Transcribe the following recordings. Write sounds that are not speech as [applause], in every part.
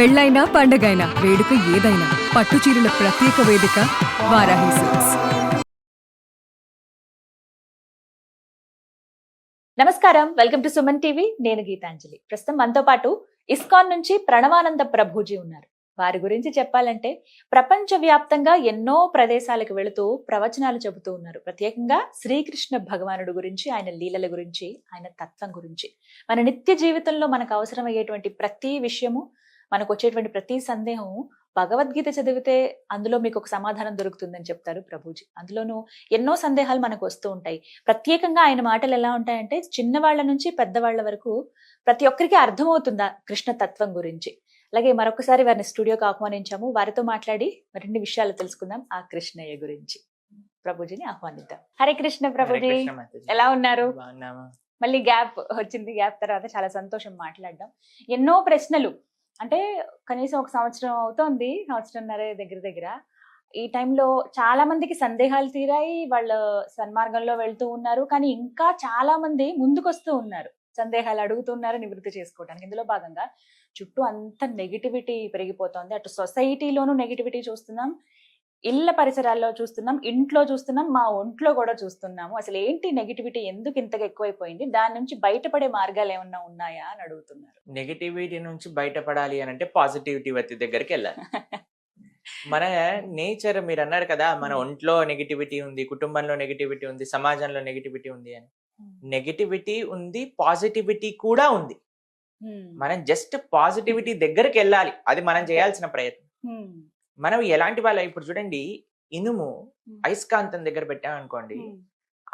పెళ్ళైనా పండగైనా వేడుక ఏదైనా పట్టు చీరల ప్రత్యేక వేదిక వారాహి సిల్క్స్. నమస్కారం. Welcome to Suman TV. నేను గీతాంజలి. ప్రస్తుతం మనతో పాటు ఇస్కాన్ నుంచి ప్రణవానంద ప్రభుజీ ఉన్నారు. వారి గురించి చెప్పాలంటే ప్రపంచ వ్యాప్తంగా ఎన్నో ప్రదేశాలకు వెళుతూ ప్రవచనాలు చెబుతూ ఉన్నారు. ప్రత్యేకంగా శ్రీకృష్ణ భగవానుడు గురించి ఆయన లీలల గురించి ఆయన తత్వం గురించి. మన నిత్య జీవితంలో మనకు అవసరమయ్యేటువంటి ప్రతి విషయము మనకు వచ్చేటువంటి ప్రతి సందేహం భగవద్గీత చదివితే అందులో మీకు ఒక సమాధానం దొరుకుతుందని చెప్తారు ప్రభుజీ. అందులోనూ ఎన్నో సందేహాలు మనకు వస్తూ ఉంటాయి. ప్రత్యేకంగా ఆయన మాటలు ఎలా ఉంటాయంటే చిన్నవాళ్ళ నుంచి పెద్దవాళ్ళ వరకు ప్రతి ఒక్కరికి అర్థమవుతుందా కృష్ణ తత్వం గురించి. అలాగే మరొకసారి వారిని స్టూడియోకి ఆహ్వానించాము. వారితో మాట్లాడి మరిన్ని విషయాలు తెలుసుకుందాం ఆ కృష్ణయ్య గురించి. ప్రభుజీని ఆహ్వానిద్దాం. హరే కృష్ణ ప్రభుజీ. ఎలా ఉన్నారు? మళ్ళీ గ్యాప్ వచ్చింది గ్యాప్ తర్వాత చాలా సంతోషం మాట్లాడడం ఎన్నో ప్రశ్నలు అంటే కనీసం ఒక సంవత్సరం అవుతోంది సంవత్సరంన్నర దగ్గర దగ్గర. ఈ టైంలో చాలా మందికి సందేహాలు తీరాయి వాళ్ళ సన్మార్గంలో వెళ్తూ ఉన్నారు. కానీ ఇంకా చాలా మంది ముందుకొస్తూ ఉన్నారు. సందేహాలు అడుగుతున్నారు నివృత్తి చేసుకోవడానికి ఇందులో భాగంగా చుట్టూ అంత నెగిటివిటీ పెరిగిపోతోంది. అటు సొసైటీలోనూ నెగిటివిటీ చూస్తున్నాం. ఇళ్ళ పరిసరాల్లో చూస్తున్నాం ఇంట్లో చూస్తున్నాం మా ఒంట్లో కూడా చూస్తున్నాము. అసలు ఏంటి నెగిటివిటీ ఎందుకు ఇంతగా ఎక్కువైపోయింది? దాని నుంచి బయటపడే మార్గాలు ఏమన్నా ఉన్నాయా అని అడుగుతున్నారు. నెగిటివిటీ నుంచి బయటపడాలి అని అంటే పాజిటివిటీ వ్యక్తి దగ్గరికి వెళ్ళాలి. [laughs] మన నేచర్ మీరు అన్నారు కదా మన ఒంట్లో నెగిటివిటీ ఉంది కుటుంబంలో నెగిటివిటీ ఉంది సమాజంలో నెగిటివిటీ ఉంది అని. నెగిటివిటీ ఉంది పాజిటివిటీ కూడా ఉంది. మనం జస్ట్ పాజిటివిటీ దగ్గరికి వెళ్ళాలి. అది మనం చేయాల్సిన ప్రయత్నం. మనం ఎలాంటి వాళ్ళ ఇప్పుడు చూడండి ఇనుము అయస్కాంతం దగ్గర పెట్టామనుకోండి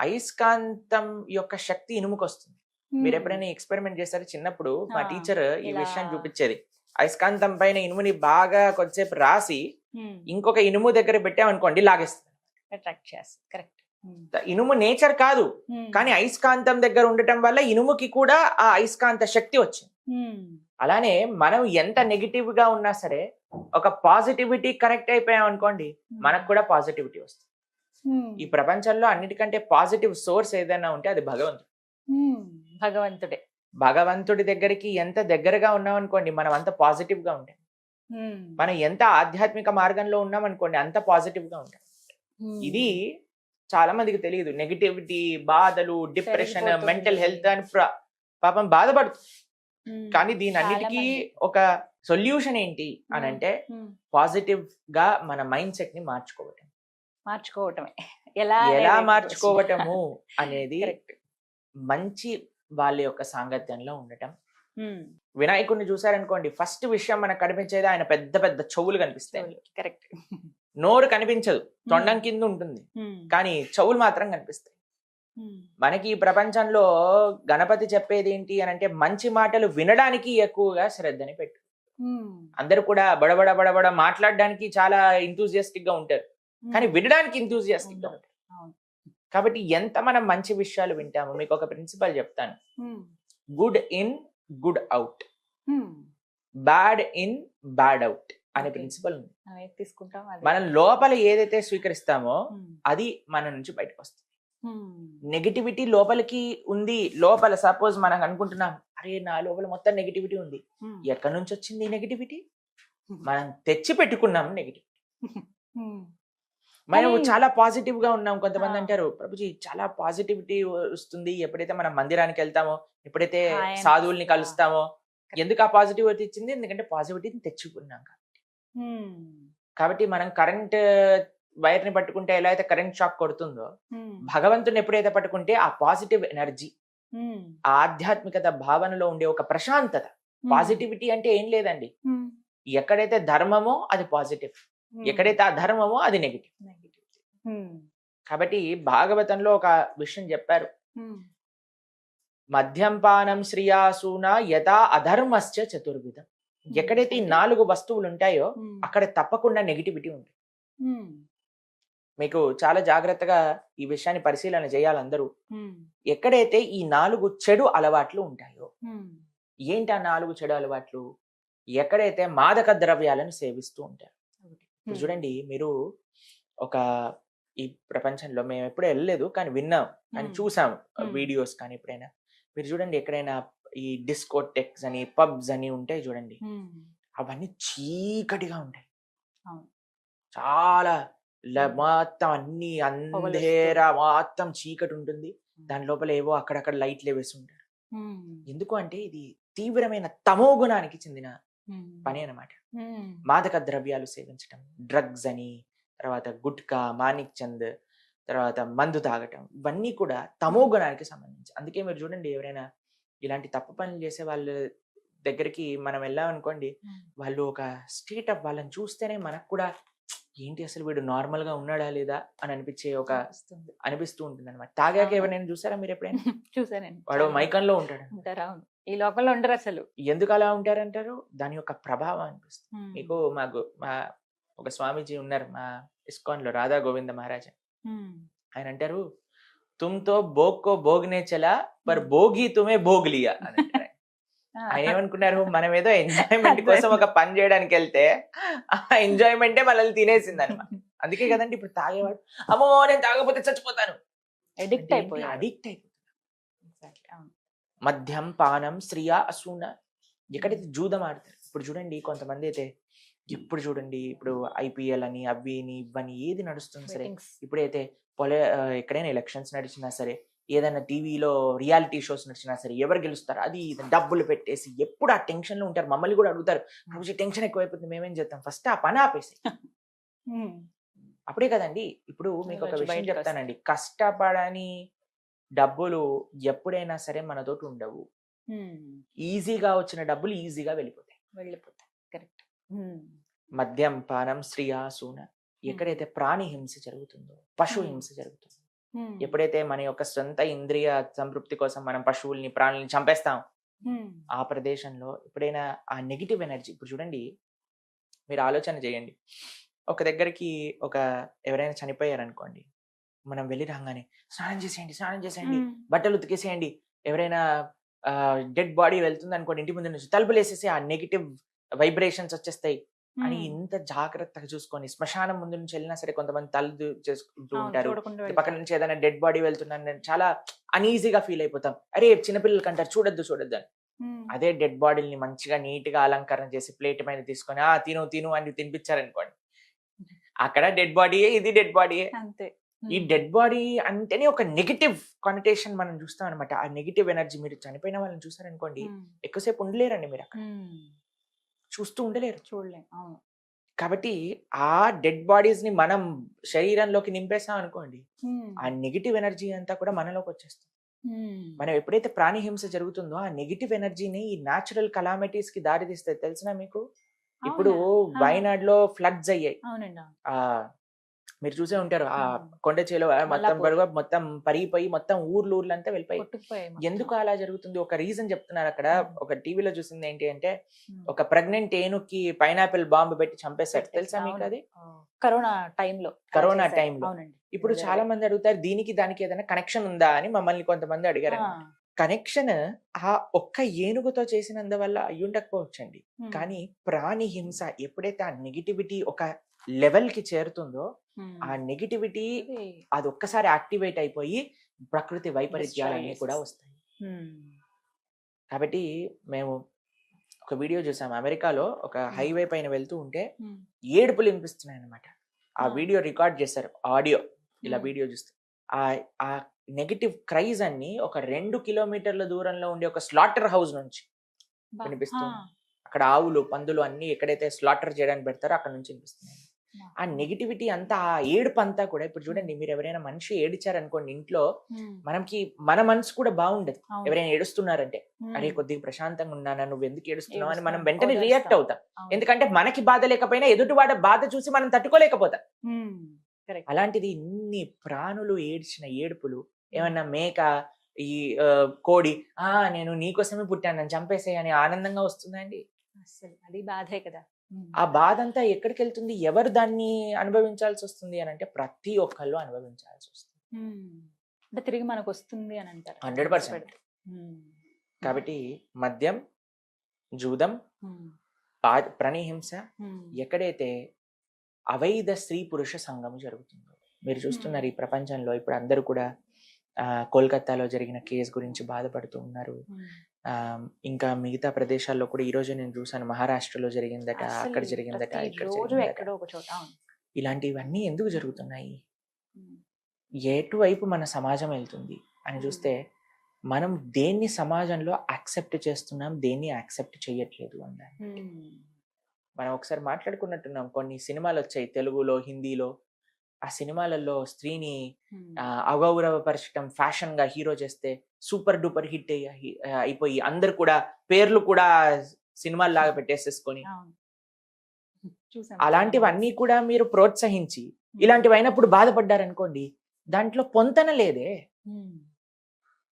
అయస్కాంతం యొక్క శక్తి ఇనుముకు వస్తుంది మీరు ఎప్పుడైనా ఎక్స్పెరిమెంట్ చేశారు చిన్నప్పుడు? మా టీచర్ ఈ. విషయాన్ని చూపించేది. అయస్కాంతం పైన ఇనుముని బాగా కొద్దిసేపు రాసి ఇంకొక ఇనుము దగ్గర పెట్టామనుకోండి లాగేస్తుంది. అట్రాక్ట్ చేస్తుంది. కరెక్ట్. ఇనుము నేచర్ కాదు. కానీ అయస్కాంతం దగ్గర ఉండటం వల్ల ఇనుముకి కూడా ఆ అయస్కాంత శక్తి వచ్చింది. అలానే మనం ఎంత నెగిటివ్గా ఉన్నా సరే ఒక పాజిటివిటీ కనెక్ట్ అయిపోయాం అనుకోండి మనకు కూడా పాజిటివిటీ వస్తుంది. ఈ ప్రపంచంలో అన్నిటికంటే పాజిటివ్ సోర్స్ ఏదైనా ఉంటే అది భగవంతుడు. భగవంతుడే. భగవంతుడి దగ్గరికి ఎంత దగ్గరగా ఉన్నాం అనుకోండి మనం అంత పాజిటివ్గా ఉంటాం మనం ఎంత ఆధ్యాత్మిక మార్గంలో ఉన్నాం అనుకోండి అంత పాజిటివ్గా ఉంటాం ఇది చాలా మందికి తెలియదు. నెగిటివిటీ బాధలు డిప్రెషన్. మెంటల్ హెల్త్ అని పాపం బాధపడుతుంది కానీ దీని అన్నిటికీ. ఒక సొల్యూషన్ ఏంటి అని అంటే పాజిటివ్గా మన మైండ్ సెట్ని మార్చుకోవటం. మార్చుకోవటమే. ఎలా ఎలా మార్చుకోవటము [laughs] అనేది మంచి వాళ్ళ యొక్క సాంగత్యంలో ఉండటం. వినాయకుడిని చూసారనుకోండి ఫస్ట్ విషయం మనకు కనిపించేది ఆయన పెద్ద పెద్ద చెవులు కనిపిస్తాయి. కరెక్ట్ [laughs] నోరు కనిపించదు. తొండం కింద ఉంటుంది. కానీ చెవులు మాత్రం కనిపిస్తాయి. మనకి ఈ ప్రపంచంలో గణపతి చెప్పేది ఏంటి అని అంటే మంచి మాటలు వినడానికి ఎక్కువగా శ్రద్ధని పెట్టు. అందరూ కూడా బడబడ బడబడ మాట్లాడడానికి చాలా ఇంతూజియాస్టిక్గా ఉంటారు కానీ వినడానికి ఇంతూజియాస్టిక్గా ఉంటారు. కాబట్టి ఎంత మనం మంచి విషయాలు వింటామో మీకు ఒక ప్రిన్సిపల్ చెప్తాను. Good in good out bad in bad out అనే. ప్రిన్సిపల్ ఉంది. మనం తీసుకుంటాం లోపల ఏదైతే స్వీకరిస్తామో అది మన నుంచి బయటకు వస్తుంది నెగిటివిటీ లోపలికి ఉంది లోపల సపోజ్ మనం అనుకుంటున్నాం అరే నా లోపల మొత్తం నెగిటివిటీ ఉంది. ఎక్కడి నుంచి వచ్చింది నెగిటివిటీ మనం తెచ్చి పెట్టుకున్నాం నెగిటివ్ [laughs] మనం చాలా పాజిటివ్గా ఉన్నాం. కొంతమంది. అంటారు ప్రభుజీ చాలా పాజిటివిటీ వస్తుంది. ఎప్పుడైతే మనం మందిరానికి వెళ్తామో ఎప్పుడైతే సాధువుల్ని. కలుస్తామో ఎందుకు ఆ పాజిటివిటీ ఇచ్చింది ఎందుకంటే పాజిటివిటీని తెచ్చుకున్నాం కాబట్టి. మనం కరెంట్ వైర్ని పట్టుకుంటే ఎలా అయితే కరెంట్ షాక్ కొడుతుందో భగవంతుని ఎప్పుడైతే పట్టుకుంటే ఆ పాజిటివ్ ఎనర్జీ ఆ ఆధ్యాత్మికత భావనలో ఉండే ఒక ప్రశాంతత. పాజిటివిటీ అంటే ఏం లేదండి. ఎక్కడైతే ధర్మమో అది పాజిటివ్ ఎక్కడైతే ఆ ధర్మమో అది నెగిటివ్. కాబట్టి భాగవతంలో ఒక విషయం చెప్పారు. మద్యంపానం శ్రియాసూన యథా అధర్మశ్చ చతుర్విధం. ఎక్కడైతే ఈ నాలుగు వస్తువులు ఉంటాయో అక్కడ తప్పకుండా నెగిటివిటీ ఉంటుంది. మీకు చాలా జాగ్రత్తగా ఈ విషయాన్ని పరిశీలన చేయాలి అందరూ ఎక్కడైతే ఈ నాలుగు చెడు అలవాట్లు ఉంటాయో ఏంటి ఆ నాలుగు చెడు అలవాట్లు? ఎక్కడైతే మాదక ద్రవ్యాలను సేవిస్తూ ఉంటారు. చూడండి మీరు ఒక ఈ ప్రపంచంలో మేము ఎప్పుడూ వెళ్ళలేదు కానీ విన్నాం కానీ. చూసాం. వీడియోస్ కానీ ఎప్పుడైనా. మీరు చూడండి ఎక్కడైనా ఈ డిస్కోటెక్స్ అని పబ్స్ అని ఉంటాయి చూడండి. అవన్నీ చీకటిగా ఉంటాయి. చాలా మొత్తం అన్ని అంధేరా మొత్తం చీకటి ఉంటుంది. దాని లోపల ఏవో అక్కడక్కడ లైట్లు వేసి ఉంటారు ఎందుకు అంటే ఇది తీవ్రమైన తమో గుణానికి చెందిన పని అన్నమాట. మాదక ద్రవ్యాలు సేవించటం డ్రగ్స్ అని తర్వాత గుట్కా మాణిక్ చంద్ తర్వాత మందు తాగటం ఇవన్నీ కూడా తమో గుణానికి సంబంధించి. అందుకే మీరు చూడండి ఎవరైనా ఇలాంటి తప్పు పనులు చేసే వాళ్ళ దగ్గరికి మనం వెళ్ళామనుకోండి వాళ్ళు ఒక స్టేట్ ఆఫ్ వాళ్ళని చూస్తేనే మనకు కూడా ఏంటి అసలు వీడు నార్మల్గా ఉన్నాడా లేదా అని అనిపించే ఒక అనిపిస్తూ ఉంటుంది అనమాట తాగాక. ఎవరైనా చూసారా మీరు ఎప్పుడైనా? [laughs] చూసానండి. వాడు చాలా మైకంలో ఉంటాడు ఉంటారు. ఈ లోకంలో ఉండరు అసలు. ఎందుకు అలా ఉంటారంటారు? దాని యొక్క ప్రభావం అనిపిస్తుంది. మీకు మాకు మా ఒక స్వామీజీ ఉన్నారు మా ఇస్కాన్లో రాధా గోవింద మహారాజ్. ఆయన అంటారు తుమ్తో భోగ్కో భోగ్నే చలా పర్ భోగి తుమే భోగ్ లియా ఆయన. ఏమనుకున్నారు? మనం ఏదో ఎంజాయ్మెంట్ కోసం ఒక పని చేయడానికి వెళ్తే ఆ ఎంజాయ్మెంటే మనల్ని తినేసింది అనమాట అందుకే కదండి ఇప్పుడు తాగేవాడు అమ్మో నేను తాగకపోతే చచ్చిపోతాను. అడిక్ట్ అయిపోతాడు Exactly, అవును. మద్యం పానం స్త్రీయా అసూన ఎక్కడైతే జూదం ఆడతారు. ఇప్పుడు చూడండి కొంతమంది అయితే ఇప్పుడు చూడండి ఇప్పుడు ఐపీఎల్ అని అవి అని ఇవని ఏది నడుస్తుంది సరే. ఇప్పుడైతే పొల ఎక్కడైనా ఎలక్షన్స్ నడిచినా సరే ఏదైనా టీవీలో రియాలిటీ షోస్ నడిచినా సరే ఎవరు గెలుస్తారు? అది డబ్బులు పెట్టేసి ఎప్పుడు ఆ టెన్షన్లో ఉంటారు? మమ్మల్ని కూడా అడుగుతారు. రోజు టెన్షన్ ఎక్కువైపోతుంది మేమేం చేస్తాం ఫస్ట్ ఆ పని ఆపేసి. అప్పుడే కదండి. ఇప్పుడు మీకు ఒక విషయం చెప్తానండి. కష్టపడని డబ్బులు ఎప్పుడైనా సరే మనతోటి ఉండవు. ఈజీగా వచ్చిన డబ్బులు ఈజీగా వెళ్ళిపోతాయి. వెళ్ళిపోతాయి. కరెక్ట్. మద్యం పానం స్త్రీయా సూన ఎక్కడైతే ప్రాణి హింస జరుగుతుందో పశు. హింస జరుగుతుందో ఎప్పుడైతే మన యొక్క సొంత ఇంద్రియ సంతృప్తి కోసం మనం పశువుల్ని ప్రాణుల్ని చంపేస్తాం ఆ ప్రదేశంలో ఎప్పుడైనా ఆ నెగిటివ్ ఎనర్జీ ఇప్పుడు చూడండి మీరు ఆలోచన చేయండి. ఒక దగ్గరికి ఒక ఎవరైనా చనిపోయారు అనుకోండి మనం వెళ్ళి రాగానే స్నానం చేసేయండి స్నానం చేసేయండి బట్టలు ఉతికేసేయండి ఎవరైనా డెడ్ బాడీ వెళ్తుంది అనుకోండి ఇంటి ముందు నుంచి తలుపులు వేసేసి ఆ నెగిటివ్ వైబ్రేషన్స్ వచ్చేస్తాయి. అని ఇంత జాగ్రత్తగా చూసుకొని శ్మశానం ముందు నుంచి వెళ్ళినా సరే కొంతమంది తలు చేసుకుంటూ ఉంటారు. ఇటు పక్క నుంచి ఏదైనా డెడ్ బాడీ వెళ్తున్నాను నేను చాలా అనీజీగా ఫీల్ అయిపోతాం. అరే చిన్నపిల్లలకి అంటారు చూడొద్దు చూడొద్దు అని. అదే డెడ్ బాడీని మంచిగా నీట్గా అలంకరణ చేసి ప్లేట్ మీద తీసుకొని ఆ తిను తిను అని తినిపించారనుకోండి అక్కడ డెడ్ బాడీయే ఇది డెడ్ బాడీయే. అంతే. ఈ డెడ్ బాడీ అంటేనే ఒక నెగిటివ్ కానిటేషన్ మనం చూస్తాం అనమాట ఆ నెగిటివ్ ఎనర్జీ మీరు చనిపోయిన వాళ్ళని చూసారనుకోండి ఎక్కువసేపు ఉండలేరండి మీరు అక్కడ. చూస్తూ ఉండలేరు. చూడలేం. అవును. కాబట్టి ఆ డెడ్ బాడీస్ని మనం శరీరంలోకి నింపేసాం అనుకోండి ఆ నెగిటివ్ ఎనర్జీ అంతా కూడా మనలోకి వచ్చేస్తుంది. మనం ఎప్పుడైతే ప్రాణి హింస జరుగుతుందో ఆ నెగిటివ్ ఎనర్జీని ఈ న్యాచురల్ కలామిటీస్కి దారి తీస్తే తెలిసిన మీకు? ఇప్పుడు. వైనాడ్లో ఫ్లడ్స్ అయ్యాయి. మీరు చూసే ఉంటారు ఆ. కొండ చేలో మొత్తం. పరుగు మొత్తం పరిగిపోయి మొత్తం ఊర్లు ఊర్లు అంతా వెళ్ళిపోయి. ఎందుకు అలా జరుగుతుంది ఒక రీజన్ చెప్తున్నారు అక్కడ. ఒక టీవీలో చూసింది ఏంటి అంటే. ఒక ప్రెగ్నెంట్ ఏనుకి పైనాపిల్ బాంబు పెట్టి చంపేశారు తెలుసా మీకు. అది కరోనా టైంలో కరోనా. టైంలో. ఇప్పుడు. చాలా మంది అడుగుతారు దీనికి దానికి ఏదైనా కనెక్షన్ ఉందా అని మమ్మల్ని కొంతమంది అడిగారు కనెక్షన్ ఆ ఒక్క ఏనుగుతో చేసినందువల్ల అయ్యుండకపోవచ్చండి కానీ ప్రాణి హింస ఎప్పుడైతే ఆ నెగిటివిటీ ఒక లెవెల్కి చేరుతుందో. ఆ నెగిటివిటీ అది ఒక్కసారి యాక్టివేట్ అయిపోయి ప్రకృతి వైపరీత్యాలన్నీ కూడా. వస్తాయి కాబట్టి మేము ఒక వీడియో చూసాం అమెరికాలో ఒక హైవే పైన వెళ్తూ ఉంటే ఏడుపులు వినిపిస్తున్నాయి అనమాట ఆ. వీడియో రికార్డ్ చేశారు ఆడియో ఇలా. వీడియో చూస్తే ఆ ఆ నెగిటివ్ క్రైజ్ అన్ని ఒక రెండు కిలోమీటర్ల దూరంలో ఉండే ఒక స్లాటర్ హౌస్ నుంచి వినిపిస్తుంది. అక్కడ ఆవులు పందులు అన్ని ఎక్కడైతే స్లాటర్ చేయడానికి పెడతారో అక్కడ నుంచి వినిపిస్తున్నాయి. ఆ నెగిటివిటీ అంతా ఆ ఏడుపు అంతా కూడా ఇప్పుడు చూడండి మీరు ఎవరైనా మనిషి ఏడిచారనుకోండి ఇంట్లో మనకి మన మనసు కూడా బాగుండదు. ఎవరైనా ఏడుస్తున్నారంటే అరే కొద్దిగా ప్రశాంతంగా ఉన్నానా నువ్వు ఎందుకు ఏడుస్తున్నావు? అని మనం వెంటనే. రియాక్ట్ అవుతాం. ఎందుకంటే మనకి బాధ లేకపోయినా ఎదుటి వాడ బాధ చూసి మనం తట్టుకోలేకపోతాం. అలాంటిది ఇన్ని ప్రాణులు ఏడ్చిన ఏడుపులు ఏమన్నా మేక ఈ కోడి ఆ నేను నీకోసమే పుట్టాను నన్ను చంపేసే అని ఆనందంగా వస్తుందండి అస్సలు. అది బాధే కదా. ఆ బాధ అంతా ఎక్కడికి వెళ్తుంది ఎవరు దాన్ని అనుభవించాల్సి వస్తుంది అని అంటే ప్రతి ఒక్కళ్ళు అనుభవించాల్సి వస్తుంది. అంటే తిరిగి మనకు వస్తుంది అని అంటారు 100%. ఉమ్, కాబట్టి మద్యం జూదం ప్రాణిహింస ఎక్కడైతే అవైధ స్త్రీ పురుష సంఘం జరుగుతుందో. మీరు చూస్తున్నారు ఈ ప్రపంచంలో ఇప్పుడు అందరూ కూడా ఆ, కోల్కతాలో జరిగిన కేసు గురించి బాధపడుతూ ఉన్నారు. ఇంకా మిగతా ప్రదేశాల్లో కూడా ఈ రోజు నేను చూసాను మహారాష్ట్రలో జరిగిందట అక్కడ జరిగిందట ఇక్కడ జరిగిందట. ఇలాంటివన్నీ ఎందుకు జరుగుతున్నాయి. ఎటువైపు మన సమాజం వెళ్తుంది అని చూస్తే మనం దేన్ని సమాజంలో యాక్సెప్ట్ చేస్తున్నాం దేన్ని యాక్సెప్ట్ చేయట్లేదు అన్నారు. ఉమ్. మనం ఒకసారి మాట్లాడుకున్నట్టున్నాం. కొన్ని సినిమాలు వచ్చాయి తెలుగులో హిందీలో. ఆ సినిమాలలో స్త్రీని అగౌరవపరచడం ఫ్యాషన్గా హీరో చేస్తే సూపర్ డూపర్ హిట్ అయిపోయి అందరు కూడా పేర్లు కూడా సినిమాల లాగా పెట్టేసేసుకొని. అలాంటివన్నీ కూడా మీరు ప్రోత్సహించి ఇలాంటివి అయినప్పుడు బాధపడ్డారనుకోండి దాంట్లో పొంతన లేదే.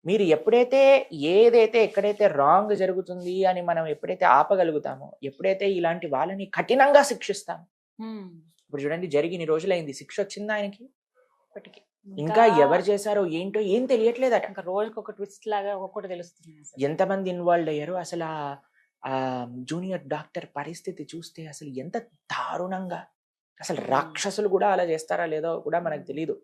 మీరు ఎప్పుడైతే ఏదైతే ఎక్కడైతే రాంగ్ జరుగుతుంది అని మనం ఎప్పుడైతే ఆపగలుగుతామో ఎప్పుడైతే ఇలాంటి వాళ్ళని కఠినంగా శిక్షిస్తామో. ఇప్పుడు చూడండి జరిగిన రోజులైంది శిక్ష వచ్చిందా ఆయనకి ఇప్పటికీ. ఇంకా ఎవరు చేశారో ఏంటో ఏం తెలియట్లేదట ఇంకా రోజుకి ఒక ట్విస్ట్ లాగా ఒక్కొక్కటి తెలుస్తుంది. ఎంతమంది ఇన్వాల్వ్ అయ్యారు అసలు ఆ- జూనియర్ డాక్టర్ పరిస్థితి చూస్తే అసలు ఎంత దారుణంగా అసలు. రాక్షసులు కూడా అలా చేస్తారా లేదో కూడా మనకు తెలియదు.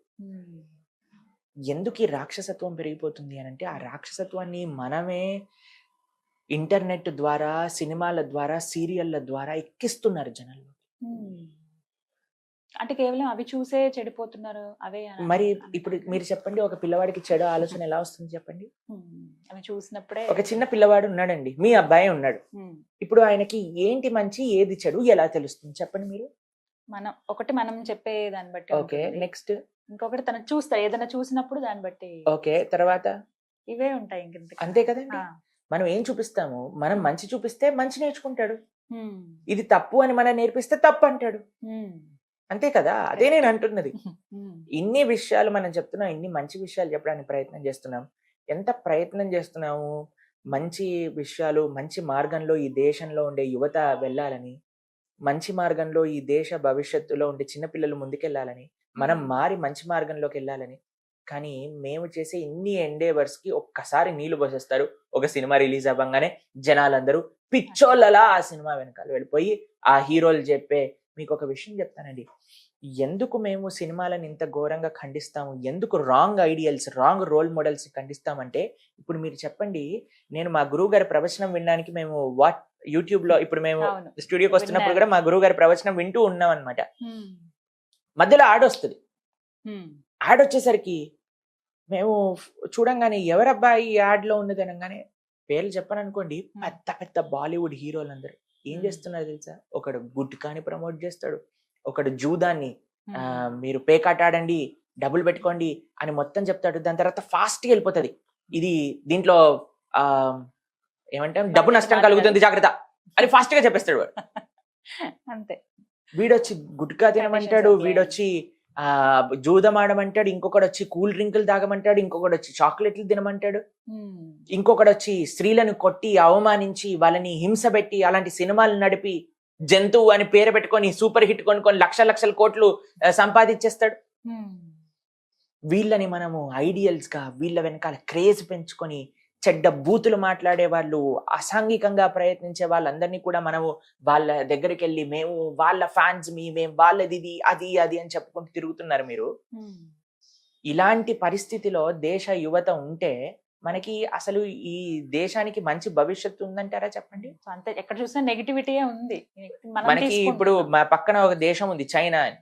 ఎందుకు ఈ రాక్షసత్వం పెరిగిపోతుంది అని అంటే ఆ రాక్షసత్వాన్ని మనమే ఇంటర్నెట్ ద్వారా సినిమాల ద్వారా సీరియళ్ళ ద్వారా ఎక్కిస్తున్నారు జనాలు. అంటే కేవలం అవి చూసే చెడిపోతున్నారు అవే మరి ఇప్పుడు మీరు చెప్పండి ఒక పిల్లవాడికి చెడు ఆలోచన ఎలా వస్తుంది చెప్పండి. అవి చూసినప్పుడే ఒక చిన్న పిల్లవాడు ఉన్నాడండి మీ అబ్బాయి ఉన్నాడు. ఇప్పుడు ఆయనకి ఏంటి మంచి ఏది చెడు ఎలా తెలుస్తుంది చెప్పండి మీరు మనం ఒకటి మనం చెప్పే దాన్ని బట్టి ఓకే. నెక్స్ట్ ఇంకొకటి తను చూస్తారు ఏదైనా చూసినప్పుడు దాన్ని బట్టి ఓకే తర్వాత ఇవే ఉంటాయి ఇంక. అంతే కదండి. మనం ఏం చూపిస్తాము మనం మంచి చూపిస్తే మంచి నేర్చుకుంటాడు. ఇది తప్పు అని మనం నేర్పిస్తే తప్పు అంటాడు. అంతే కదా? అదే నేను అంటున్నది. [laughs] ఇన్ని విషయాలు మనం చెప్తున్నాం ఇన్ని మంచి విషయాలు చెప్పడానికి ప్రయత్నం చేస్తున్నాం. ఎంత ప్రయత్నం చేస్తున్నాము మంచి విషయాలు మంచి మార్గంలో ఈ దేశంలో ఉండే యువత వెళ్ళాలని మంచి మార్గంలో ఈ దేశ భవిష్యత్తులో ఉండే చిన్నపిల్లలు ముందుకెళ్ళాలని మనం. మారి మంచి మార్గంలోకి వెళ్ళాలని కానీ మేము చేసే ఇన్ని ఎండేవర్స్కి ఒక్కసారి నీళ్ళు పోసేస్తారు. ఒక సినిమా రిలీజ్ అవ్వగానే జనాలందరూ పిచ్చోళ్ళలా ఆ సినిమా వెనకాల వెళ్ళిపోయి ఆ హీరోలు చెప్పే మీకు ఒక విషయం చెప్తానండి ఎందుకు మేము సినిమాలను ఇంత ఘోరంగా ఖండిస్తాము ఎందుకు wrong ideals wrong role models ఖండిస్తామంటే ఇప్పుడు మీరు చెప్పండి నేను మా గురువు గారి ప్రవచనం వినడానికి మేము వాట్ యూట్యూబ్లో ఇప్పుడు మేము స్టూడియోకి వస్తున్నప్పుడు. కూడా మా గురువు గారి ప్రవచనం వింటూ ఉన్నాం అనమాట. మధ్యలో యాడ్ వస్తుంది. యాడ్ వచ్చేసరికి మేము చూడంగానే ఎవరబ్బా ఈ యాడ్లో ఉన్నది అనగానే పేర్లు చెప్పను అనుకోండి Hmm. పెద్ద పెద్ద బాలీవుడ్ హీరోలు అందరు ఏం. చేస్తున్నారు తెలుసా? ఒకడు గుట్కాని ప్రమోట్ చేస్తాడు. ఒకడు జూదాన్ని. మీరు పేకాట ఆడండి డబ్బులు పెట్టుకోండి అని మొత్తం చెప్తాడు. దాని తర్వాత ఫాస్ట్గా వెళ్ళిపోతుంది. ఇది దీంట్లో ఆ ఏమంటాం? డబ్బు నష్టం కలుగుతుంది జాగ్రత్త. అని ఫాస్ట్గా చెప్పేస్తాడు అంతే. వీడొచ్చి గుట్కా తినమంటాడు. వీడొచ్చి జూదం ఆడమంటాడు ఇంకొకడు వచ్చి కూల్ డ్రింకులు తాగమంటాడు ఇంకొకడు వచ్చి చాక్లెట్లు తినమంటాడు ఉమ్. ఇంకొకడు వచ్చి స్త్రీలను కొట్టి అవమానించి వాళ్ళని హింస పెట్టి అలాంటి సినిమాలు నడిపి జంతువు అని పేరు పెట్టుకొని సూపర్ హిట్ కొనుక్కొని లక్ష లక్షల కోట్లు సంపాదించేస్తాడు. వీళ్ళని మనము ఐడియల్స్గా వీళ్ళ వెనకాల క్రేజ్ పెంచుకొని చెడ్డ బూతులు మాట్లాడే వాళ్ళు అసాంఘికంగా ప్రయత్నించే వాళ్ళందరినీ కూడా మనము వాళ్ళ దగ్గరికి వెళ్ళి మేము వాళ్ళ ఫ్యాన్స్ మీ మేము వాళ్ళది ఇది అది అది అని చెప్పుకుంటూ తిరుగుతున్నారు మీరు. ఇలాంటి పరిస్థితిలో దేశ యువత ఉంటే మనకి అసలు ఈ దేశానికి మంచి భవిష్యత్తు ఉందంటారా చెప్పండి అంతే ఎక్కడ చూసినా నెగిటివిటీయే ఉంది మనం మనకి ఇప్పుడు. మా పక్కన ఒక దేశం ఉంది చైనా అని.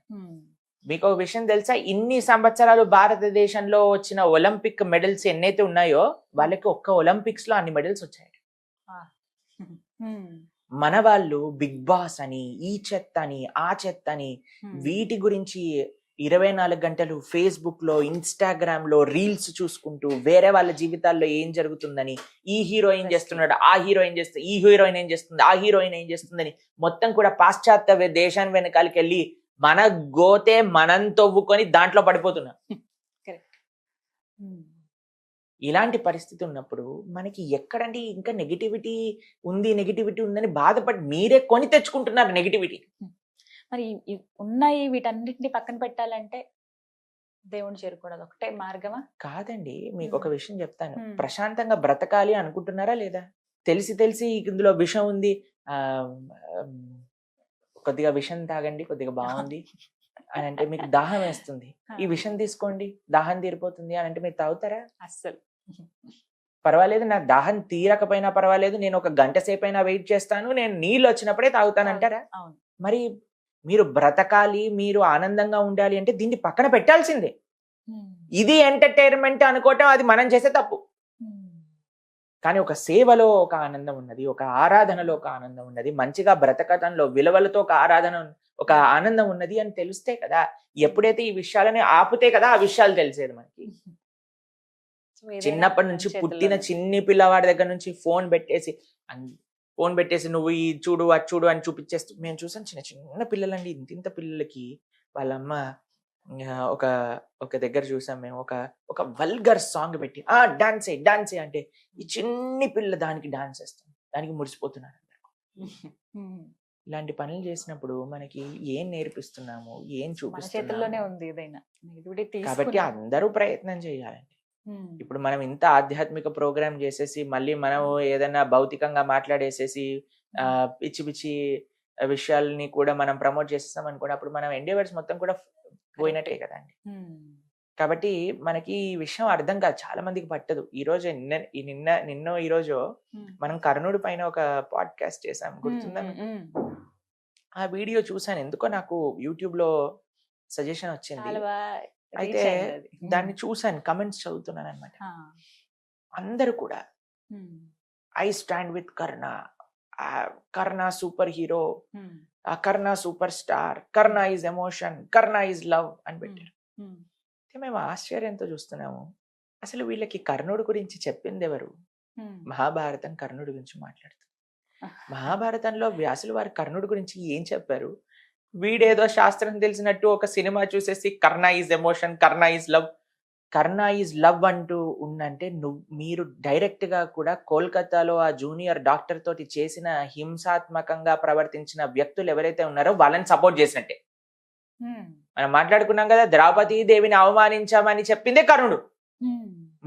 మీకు ఒక విషయం తెలుసా ఇన్ని సంవత్సరాలు భారతదేశంలో వచ్చిన ఒలింపిక్ మెడల్స్ ఎన్నైతే ఉన్నాయో వాళ్ళకి ఒక్క ఒలింపిక్స్లో అన్ని మెడల్స్ వచ్చాయి. మన వాళ్ళు బిగ్ బాస్ అని ఈ చెత్త అని ఆ చెత్త అని. వీటి గురించి ఇరవై నాలుగు గంటలు ఫేస్బుక్లో ఇన్స్టాగ్రామ్లో రీల్స్ చూసుకుంటూ వేరే వాళ్ళ జీవితాల్లో ఏం జరుగుతుందని ఈ హీరో ఏం చేస్తున్నాడు ఆ హీరో ఏం చేస్తుంది ఈ హీరోయిన్ ఏం చేస్తుంది ఆ హీరోయిన్ ఏం చేస్తుందని మొత్తం కూడా పాశ్చాత్య దేశాన్ని వెనకాలకి వెళ్ళి మన గోతే మనం తవ్వుకొని దాంట్లో పడిపోతున్నాం. ఉమ్. ఇలాంటి పరిస్థితి ఉన్నప్పుడు మనకి ఎక్కడండి ఇంకా నెగిటివిటీ ఉంది నెగిటివిటీ ఉందని బాధపడి మీరే కొని తెచ్చుకుంటున్నారు నెగిటివిటీ. మరి ఈ- ఈ ఉన్నాయి వీటన్నిటిని పక్కన పెట్టాలంటే దేవుని చేరుకోవడం ఒకటే మార్గమా? కాదండి మీకు ఒక మ్మ్. విషయం చెప్తాను. ప్రశాంతంగా బ్రతకాలి అనుకుంటున్నారా లేదా? తెలిసి తెలిసి ఇందులో విషం ఉంది కొద్దిగా విషం తాగండి కొద్దిగా బాగుంది [laughs] అని అంటే మీకు దాహం వేస్తుంది. ఈ విషం తీసుకోండి దాహం తీరిపోతుంది అని అంటే మీరు తాగుతారా? అస్సలు. పర్వాలేదు నాకు దాహం తీరకపోయినా పర్వాలేదు నేను ఒక గంట సేపు అయినా వెయిట్ చేస్తాను నేను నీళ్ళు వచ్చినప్పుడే తాగుతానంటారా అవును మరి మీరు బ్రతకాలి మీరు ఆనందంగా ఉండాలి అంటే దీన్ని పక్కన పెట్టాల్సిందే. ఇది ఎంటర్టైన్మెంట్ అనుకోవటం అది మనం చేసే తప్పు. కానీ ఒక సేవలో ఒక ఆనందం ఉన్నది ఒక ఆరాధనలో ఒక ఆనందం ఉన్నది మంచిగా బ్రతకటంలో విలువలతో ఒక ఆరాధన ఒక ఆనందం ఉన్నది అని తెలిస్తే కదా ఎప్పుడైతే ఈ విషయాలని ఆపితే కదా ఆ విషయాలు తెలిసేది మనకి చిన్నప్పటి నుంచి పుట్టిన. చిన్ని పిల్లవాడి దగ్గర నుంచి ఫోన్ పెట్టేసి ఫోన్ పెట్టేసి నువ్వు ఈ చూడు అది చూడు అని చూపించేస్తూ మేము చూసాం చిన్న చిన్న పిల్లలండి ఇంత ఇంత పిల్లలకి వాళ్ళమ్మ ఒక ఒక దగ్గర చూసాం మేము. ఒక ఒక వల్గర్ సాంగ్ పెట్టి ఆ డాన్స్ డాన్స్ అంటే ఈ చిన్ని పిల్ల దానికి డాన్స్ వేస్తాం. దానికి మురిసిపోతున్నారు. [laughs] ఇలాంటి పనులు చేసినప్పుడు మనకి ఏం నేర్పిస్తున్నాము ఏం చేతుల్లోనే చూపిస్తున్నాము ఉంది ఏదైనా. కాబట్టి అందరూ ప్రయత్నం చేయాలండి. ఇప్పుడు మనం ఇంత ఆధ్యాత్మిక ప్రోగ్రామ్ చేసేసి మళ్ళీ మనం ఏదైనా భౌతికంగా మాట్లాడేసేసి ఆ, పిచ్చి పిచ్చి విషయాల్ని కూడా మనం ప్రమోట్ చేసేస్తాం అనుకోండి అప్పుడు మనం ఎండేవర్స్ మొత్తం కూడా పోయినట్టే కదండి. కాబట్టి మనకి ఈ విషయం అర్థం కాదు. చాలా మందికి పట్టదు. ఈ రోజు నిన్న నిన్న నిన్న ఈ రోజు మనం కర్ణుడి పైన ఒక పాడ్కాస్ట్ చేసాం. గుర్తుందా? ఆ వీడియో చూసాను ఎందుకో నాకు యూట్యూబ్లో సజెషన్ వచ్చింది. అయితే. దాన్ని చూసాను కమెంట్స్ చదువుతున్నాను అనమాట. అందరూ కూడా. I stand with Karna. Karna superhero. Karna superstar Karna is emotion Karna is love అని పెట్టారు. మేము ఆశ్చర్యంతో చూస్తున్నాము అసలు వీళ్ళకి కర్ణుడి గురించి చెప్పింది ఎవరు. మహాభారతం కర్ణుడి గురించి మాట్లాడుతుంది. మహాభారతంలో వ్యాసులు వారి కర్ణుడి గురించి ఏం చెప్పారు? వీడేదో శాస్త్రం తెలిసినట్టు ఒక సినిమా చూసేసి Karna is emotion Karna is love Karna is love అంటూ ఉందంటే నువ్వు మీరు డైరెక్ట్గా కూడా కోల్కతాలో ఆ జూనియర్ డాక్టర్ తోటి చేసిన హింసాత్మకంగా ప్రవర్తించిన వ్యక్తులు ఎవరైతే ఉన్నారో వాళ్ళని సపోర్ట్ చేసినట్టే. మనం మాట్లాడుకున్నాం కదా ద్రౌపది దేవిని అవమానించామని చెప్పిందే కర్ణుడు.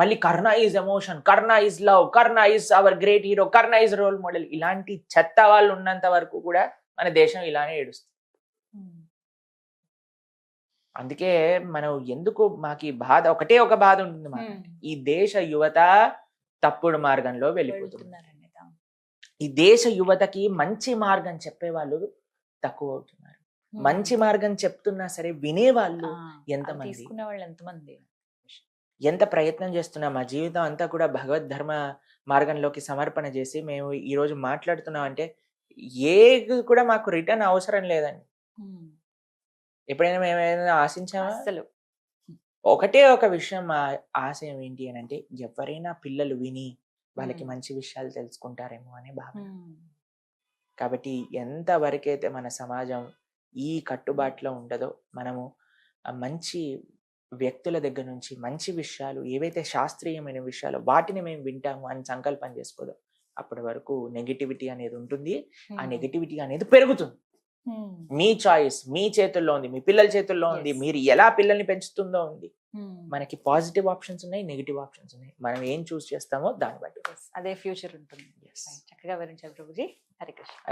మళ్ళీ Karna is emotion Karna is love Karna is our great hero Karna is role model ఇలాంటి చెత్త వాళ్ళు ఉన్నంత వరకు కూడా మన దేశం ఇలానే ఏడుస్తుంది. అందుకే మనం ఎందుకు మాకు ఈ బాధ ఒకటే ఒక బాధ ఉంటుంది మాకు. ఈ దేశ యువత తప్పుడు మార్గంలో వెళ్ళిపోతుంది తాము. ఈ దేశ యువతకి మంచి మార్గం చెప్పే వాళ్ళు తక్కువ అవుతున్నారు. మంచి మార్గం చెప్తున్నా సరే వినేవాళ్ళు ఎంతమంది? ఎంతమంది ఎంత ప్రయత్నం చేస్తున్నాం మా జీవితం అంతా కూడా భగవద్ ధర్మ మార్గంలోకి సమర్పణ చేసి మేము ఈ రోజు మాట్లాడుతున్నాం అంటే ఏ కూడా మాకు రిటర్న్ అవసరం లేదండి. ఎప్పుడైనా మేము ఏదైనా ఆశించామా అస్సలు ఒకటే ఒక విషయం ఆశయం ఏంటి అని అంటే ఎవరైనా పిల్లలు విని వాళ్ళకి. మంచి విషయాలు తెలుసుకుంటారేమో అనే భావన. కాబట్టి ఎంత వరకైతే మన సమాజం ఈ కట్టుబాటులో ఉండదో మనము మంచి వ్యక్తుల దగ్గర నుంచి మంచి విషయాలు ఏవైతే శాస్త్రీయమైన విషయాలు వాటిని మేము వింటాము అని సంకల్పం చేసుకోదో అప్పటి వరకు నెగిటివిటీ అనేది ఉంటుంది ఆ. నెగిటివిటీ అనేది పెరుగుతుంది. మీ చాయిస్ మీ చేతుల్లో ఉంది మీ పిల్లల చేతుల్లో ఉంది. మీరు ఎలా పిల్లల్ని పెంచుతుందో ఉంది. మనకి పాజిటివ్ ఆప్షన్స్ ఉన్నాయి నెగిటివ్ ఆప్షన్స్ ఉన్నాయి. మనం ఏం చూస్ చేస్తామో దాన్ని బట్టి. అదే ఫ్యూచర్ ఉంటుంది. చక్కగా వివరించారు ప్రభుజీ. హరికృష్ణ